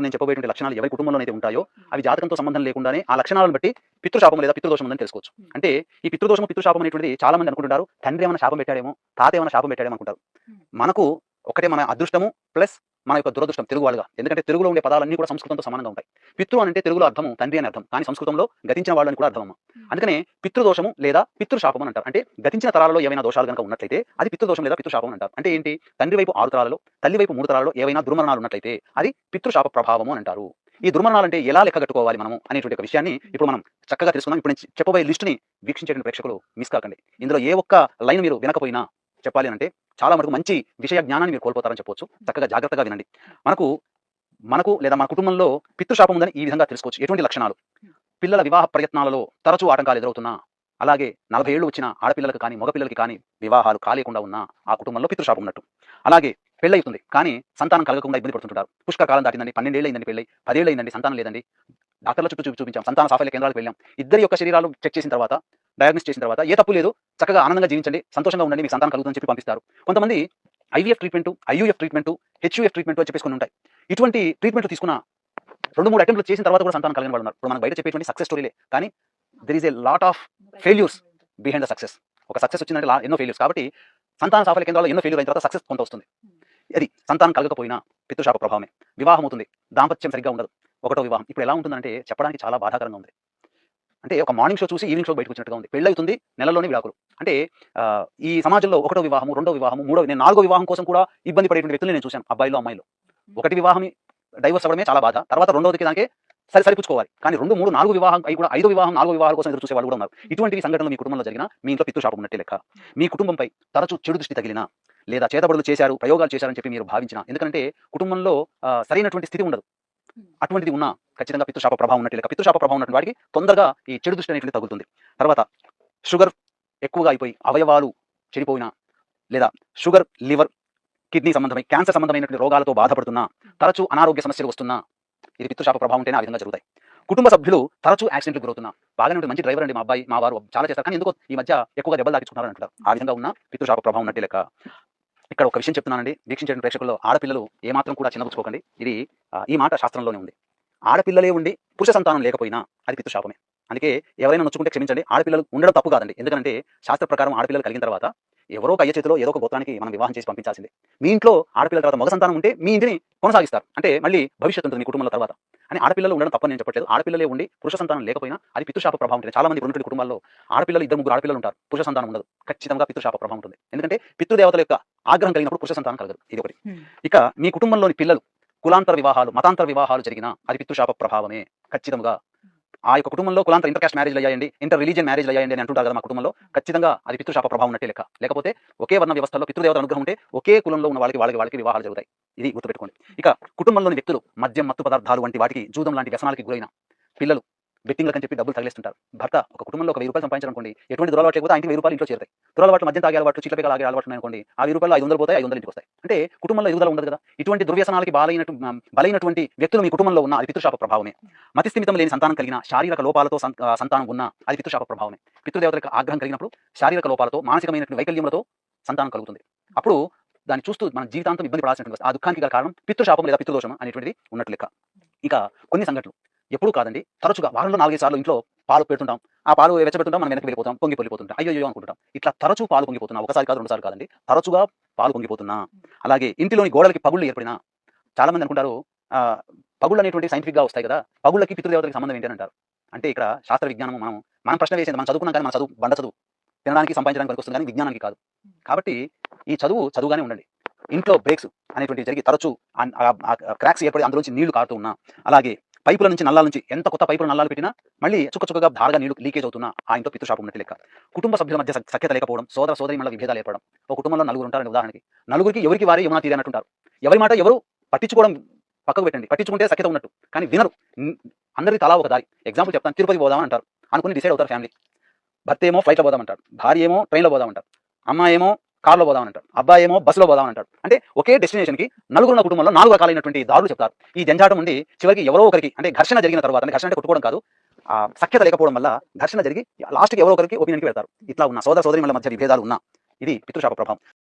ఇప్పుడు నేను చెప్పబోయేటువంటి లక్షణాలు ఎవరి కుటుంబంలో అయితే ఉంటాయో అవి జాతకంతో సంబంధం లేకుండానే ఆ లక్షణాలను బట్టి పితృశాపం లేదా పితృదోషం ఉందని తెలుసుకోవచ్చు. అంటే ఈ పితృదోషం పితృశాపం అనేటువంటిది చాలా మంది అనుకుంటారు తండ్రి ఏమైనా శాపం పెట్టాడేమో తాత ఏమైనా శాపం పెట్టాడేమో అనుకుంటారు. మనకు ఒకటే మన అదృష్టము ప్లస్ మన యొక్క దురదృష్టం తెలుగు వాళ్ళగా. ఎందుకంటే తెలుగులో ఉండే పదాలన్నీ కూడా సంస్కృతంతో సమానంగా ఉంటాయి. పితృ అంటే తెలుగులో అర్థము తండ్రి అని అర్థం. కానీ సంస్కృతంలో గతించిన వాళ్ళని కూడా అర్థం అమ్మ అందుకనే పితృదోషము లేదా పితృశాపం అని అంటారు. అంటే గతించిన తరాలలో ఏవైనా దోషాలు కనుక ఉన్నట్లయితే అది పితృదోషం లేదా పితృశాపం అని అంటారు. అంటే ఏంటి? తండ్రి వైపు ఆరు తరాలలో తల్లి వైపు మూడు తరాలలో ఏవైనా దుర్మరణాలు ఉన్నట్లయితే అది పితృశాప ప్రభావము అని అంటారు. ఈ దుర్మరణాలు అంటే ఎలా లెక్క కట్టుకోవాలి మనము అనేటువంటి ఒక విషయాన్ని ఇప్పుడు మనం చక్కగా తెలుసుకుందాం. ఇప్పుడు నేను చెప్పబోయే లిస్టుని వీక్షించేటువంటి ప్రేక్షకులు మిస్ కాకండి. ఇందులో ఏ ఒక్క లైన్ మీరు వినకపోయినా చెప్పాలి అంటే చాలా మటుకు మంచి విషయ జ్ఞానాన్ని మీరు కోల్పోతారని చెప్పొచ్చు. చక్కగా జాగ్రత్తగా వినండి. మనకు మనకు లేదా మన కుటుంబంలో పితృశాపం ఉందని ఈ విధంగా తెలుసుకోవచ్చు. ఎటువంటి లక్షణాలు? పిల్లల వివాహ ప్రయత్నాలలో తరచూ ఆటంకాలు ఎదురవుతున్నా అలాగే నలభై ఏళ్ళు వచ్చిన ఆడపిల్లలకు కానీ మగపిల్లలకి కానీ వివాహాలు కాలేకుండా ఉన్నా ఆ కుటుంబంలో పితృశాపం ఉన్నట్టు. అలాగే పెళ్ళవుతుంది కానీ సంతానం కలగకుండా ఇబ్బంది పడుతుంటారు. పుష్కర కాలం దాటిందండి పన్నెండేళ్ళు అయిందండి పెళ్ళి పదేళ్ళు అయిందండి సంతానం లేదండి. డాక్టర్ల చుట్టూ చూపి చూపించాం సంతాన సాఫల్య కేంద్రాలకు వెళ్ళాం. ఇద్దరి యొక్క శరీరాలు చెక్ చేసిన తర్వాత డయాగ్నోస్ చేసిన తర్వాత ఏ తప్పు లేదు చక్కగా ఆనందంగా జీవించండి సంతోషంగా ఉండండి మీకు సంతానం కలుగుతుందని చెప్పి పంపిస్తారు. కొంతమంది IVF treatment IUF treatment HUF treatment అని చెప్పేసుకుని ఉంటాయి. ఇటువంటి ట్రీట్మెంట్ తీసుకున్న రెండు మూడు అటెంప్ట్లు చేసిన తర్వాత కూడా సంతానం కలిగిన వాళ్ళు ఉన్నారు. ఇప్పుడు మనం బయట చెప్పేటువంటి సక్సెస్ స్టోరీలే కానీ there is a lot of failures behind the success ఒక సక్సెస్ వచ్చిందంటే ఎన్నో ఫెయిల్యూర్స్ కాబట్టి సంతాన సాఫల్య కేంద్రాల్లో ఎన్నో ఫెయిల్యూర్ అయిన తర్వాత సక్సెస్ కొంత వస్తుంది. అది సంతానం కలగకపోయినా పితృశాప ప్రభావమే. వివాహం అవుతుంది. దాంపత్యం సరిగ్గా ఉండదు. ఒకటో వివాహం. ఇప్పుడు ఎలా ఉంటుందంటే చెప్పడానికి చాలా బాధాకరంగా ఉంది. అంటే ఒక మార్నింగ్ షో చూసి ఈవినింగ్ షో బయటకు వచ్చినట్టుగా ఉంది. పెళ్ళి అవుతుంది నెలలోనే విడాకులు. అంటే ఈ సమాజంలో ఒకటో వివాహము రెండో వివాహము మూడో నేను నాలుగో వివాహం కోసం కూడా ఇబ్బంది పడేటువంటి వ్యక్తులు నేను చూశాను అబ్బాయిలు అమ్మాయిలు. ఒకటి వివాహం డైవర్స్ అవ్వడమే చాలా బాధ. తర్వాత రెండోదికి దానికి సరి సరిపుచ్చుకోవాలి. కానీ రెండు మూడు నాలుగు వివాహం అయి కూడా ఐదో వివాహం నాలుగో వివాహాల కోసం ఎదురు చూసే వాళ్ళు కూడా ఉన్నారు. ఇటువంటి సంఘటనలు మీ కుటుంబంలో జరిగిన మీ ఇంట్లో పితృశాపం ఉన్నట్టే లెక్క. మీ కుటుంబంపై తరచూ చెడు దృష్టి తగిలినా లేదా చేతబడులు చేశారు ప్రయోగాలు చేశారని చెప్పి మీరు భావించిన. ఎందుకంటే కుటుంబంలో సరైనటువంటి స్థితి ఉండదు. అటువంటిది ఉన్నా ఖచ్చితంగా పితృశాప ప్రభావం ఉన్నట్టు లేక పితృశాప ప్రభావం ఉన్నటువంటి వాడికి తొందరగా ఈ చెడు దృష్టి అనేటువంటి తగులుతుంది. తర్వాత షుగర్ ఎక్కువగా అయిపోయి అవయవాలు చెడిపోయినా లేదా షుగర్ లివర్ కిడ్నీ సంబంధమై క్యాన్సర్ సంబంధమైనటువంటి రోగాలతో బాధపడుతున్నా తరచూ అనారోగ్య సమస్యలు వస్తున్నా ఇది పితృశాప ప్రభావం ఉంటేనే ఆ విధంగా జరుగుతాయి. కుటుంబ సభ్యులు తరచూ యాక్సిడెంట్లు గురవుతున్నా. బాగానే ఉంటుంది మంచి డ్రైవర్ అండి మా అబ్బాయి మా వారు చాలా చేస్తారు. కానీ ఎందుకో ఈ మధ్య ఎక్కువగా దెబ్బలు దాకించుకున్నారు అంటారు ఆ విధంగా ఉన్న పితృశాప ప్రభావం ఉన్నట్టు లెక్క. ఇక్కడ ఒక విషయం చెప్తున్నానండి. వీక్షించే ప్రేక్షకుల్లో ఆడపిల్లలు ఏమాత్రం కూడా చిన్నపుచ్చుకోకండి ఇది ఈ మాట శాస్త్రంలోనే ఉంది. ఆడపిల్లలే ఉండి పురుష సంతానం లేకపోయినా అది పితృశాపమే అందుకే ఎవరైనా నొచ్చుకుంటే క్షమించండి. ఆడపిల్లలు ఉండడం తప్పు కాదండి. ఎందుకంటే శాస్త్ర ప్రకారం ఆడపిల్లలు కలిగిన తర్వాత ఎవరో ఒక చేతిలో ఏదో ఒక గోత్రానికి మనం వివాహం చేసి పంపించాల్సిందే. మీ ఇంట్లో ఆడపిల్లల తర్వాత మగ సంతానం ఉంటే మీ ఇంటిని కొనసాగిస్తారు. అంటే మళ్ళీ భవిష్యత్తు ఉంటుంది మీ కుటుంబాల తర్వాత. అని ఆడపిల్లలు ఉండడం తప్పని నేను చెప్పట్లేదు. ఆడపిల్లలే ఉండి పురుష సంతానం లేకపోయినా అది పితృశాప ప్రభావం ఉంటుంది. చాలా మంది ఉన్నటువంటి కుటుంబాల్లో ఆడపిల్లలు ఇద్దరు ముగ్గురు ఆడపిల్లలు ఉంటారు. పురుష సంతానం ఉండదు. ఖచ్చితంగా పితృశాప ప్రభావం ఉంటుంది. ఎందుకంటే పితృదేవతల యొక్క ఆగ్రహం కలిగినప్పుడు పురుష సంతానం కలగదు. ఇది ఒకటి. ఇక మీ కుటుంబంలోని పిల్లలు కులాంతర వివాహాలు మతాంతర వివాహాలు జరిగినా అది పితృశాప ప్రభావమే ఖచ్చితంగా ఆ యొక్క కుటుంబంలో కులాంతర ఇంటర్ మ్యారేజ్ అయ్యాయండి ఇంటర్ రిలీజియన్ మ్యారేజ్ అయ్యాయండి అని అంటుంటారు కదా మా కుటుంబంలో. ఖచ్చితంగా అది పితృశాప ప్రభావం ఉన్నట్టే లెక్క. లేకపోతే ఒకే వర్ణ వ్యవస్థలో పితృదేవత అనుగ్రహం ఉంటే ఒకే కులంలో ఉన్న వాళ్ళకి వాళ్ళకి వాళ్ళకి వివాహాలు జరుగుతాయి. ఇది గుర్తుపెట్టుకోండి. ఇక కుటుంబంలోని వ్యక్తులు మద్యం మత్తు పదార్థాలు వంటి వాటికి జూదం లాంటి వ్యసనాలకి గురైన పిల్లలు బెట్టింగ్లకు అని చెప్పి డబ్బులు తగిలేస్తుంటారు. భర్త ఒక కుటుంబంలో ఒక వెయ్యి రూపాయలు సంపాదించాలనుకోండి ఎటువంటి దురలవాటు లేకపోతే ఆయనకి వెయ్యి రూపాయలు ఇంట్లో చేరుతాయి. దురలవాటు మద్యం తాగే అలవాటు చిట్ల ఆగే అలవాటు అనుకోండి ఆ వెయ్యి రూపాయలు ఐదు వందలు పోతాయి ఐదు వందలు ఇంటికి వస్తాయి. అంటే కుటుంబంలో ఎదుగుదల ఉండదు కదా? ఇటువంటి దుర్వ్యసనాలకి బాలైనటు బలైనటువంటి వ్యక్తులు మీ కుటుంబంలో ఉన్న అది పితృశాప ప్రభావమే. మతిస్థిమితం లేని సంతానం కలిగిన శారీరక లోపాలతో సంతానం ఉన్న అది పితృశాప ప్రభావమే. పితృదేవతలకు ఆగ్రహం కలిగినప్పుడు శారీరక లోపాలతో మానసికమైనటువంటి వైకల్యములతో సంతానం కలుగుతుంది. అప్పుడు దాన్ని చూస్తూ మన జీవితాంతం ఇబ్బంది పడాల్సినటువంటి ఆ దుఃఖానికి గల కారణం పితృశాపం లేదా పితృదోషం అనేటువంటిది ఉన్నట్లు లెక్క. ఇక కొన్ని సంఘటనలు. ఎప్పుడు కాదండి. తరచుగా వారంలో నాలుగైదు సార్లు ఇంట్లో పాలు పెడుతుంటాం. ఆ పాలు వెచ్చబెట్టుంటాం మనం వెనక్కి వెళ్ళిపోతాం పొంగి పొల్లిపోతుంటాం అయ్యో అయ్యో అనుకుంటాం ఇట్లా తరచూ పాలు పొంగిపోతున్నా ఒకసారి కాదు రెండుసార్లు కాదండి. తరచుగా పాలు పొంగిపోతున్నా. అలాగే ఇంటిలోని గోడలకి పగుళ్ళు ఏర్పడినా చాలా మంది అనుకుంటారు పగుళ్ళు అనేటువంటి సైంటిఫిక్గా వస్తాయి కదా. పగుళ్ళకి పితృదేవతలకి సంబంధం ఏంటి అంటారు. అంటే ఇక్కడ శాస్త్ర విజ్ఞానం మనం మనం ప్రశ్న వేసేది మనం చదువుకున్నాం కానీ మన చదువు బండ చదువు. తినడానికి సంపాదించడానికి పనికొస్తుంది కానీ విజ్ఞానానికి కాదు. కాబట్టి ఈ చదువు చదువుగానే ఉండండి. ఇంట్లో బ్రేక్స్ అనేటువంటి జరిగి తరచూ క్రాక్స్ ఏర్పడి అందులోంచి నీళ్ళు కారుతూ ఉన్నా అలాగే పైపుల నుంచి నల్లాల నుంచి ఎంత కొత్త పైపులు నల్లాలు పెట్టినా మళ్ళీ చుక్క చుక్కగా ధారగా నీళ్ళు లీకేజ్ అవుతున్నా ఆ ఇంట్లో పితృశాపం ఉన్నట్టు లెక్క. కుటుంబ సభ్యుల మధ్య సఖ్యత లేకపోవడం సోదర సోదరి మళ్ళీ విభేదాలు ఏర్పడడం. ఒక కుటుంబంలో నలుగురు ఉంటారని ఉదాహరణకి. నలుగురికి ఎవరికి వారే యమునా తీరే ఎవరి మాట ఎవరు పట్టించుకోవడం పక్కకు పెట్టండి. పట్టించుకుంటే సఖ్యత ఉన్నట్టు. కానీ వినరు. న్- అందరికీ తలా ఒక దారి. ఎగ్జాంపుల్ చెప్తాను. తిరుపతి పోదామని అంటారు. అనుకుని డిసైడ్ అవుతారు ఫ్యామిలీ భర్త ఏమో ఫ్లైట్లో పోదామంటారు భార్య ఏమో ట్రైన్లో పోదామంటారు. అమ్మ ఏమో కార్లో పోదామంటారు అబ్బాయి ఏమో బస్సులో పోదామంటారు అంటే ఒకే డెస్టినేషన్కి నలుగురు ఉన్న కుటుంబంలో నాలుగు రకాలైనటువంటి దారులు చెప్తారు. ఈ జంజాటం ఉండి చివరికి ఎవరో ఒకరికి అంటే ఘర్షణ జరిగిన తర్వాత అంటే ఘర్షణ అంటే కొట్టుకోవడం కాదు ఆ సఖ్యత లేకపోవడం వల్ల ఘర్షణ జరిగి లాస్ట్కి ఎవరో ఒకరికి ఒపీనియన్కి వెళ్తారు ఇట్లా ఉన్న సోదర సోదరి మధ్య విభేదాలు ఉన్నా ఇది పితృశాప ప్రభావం.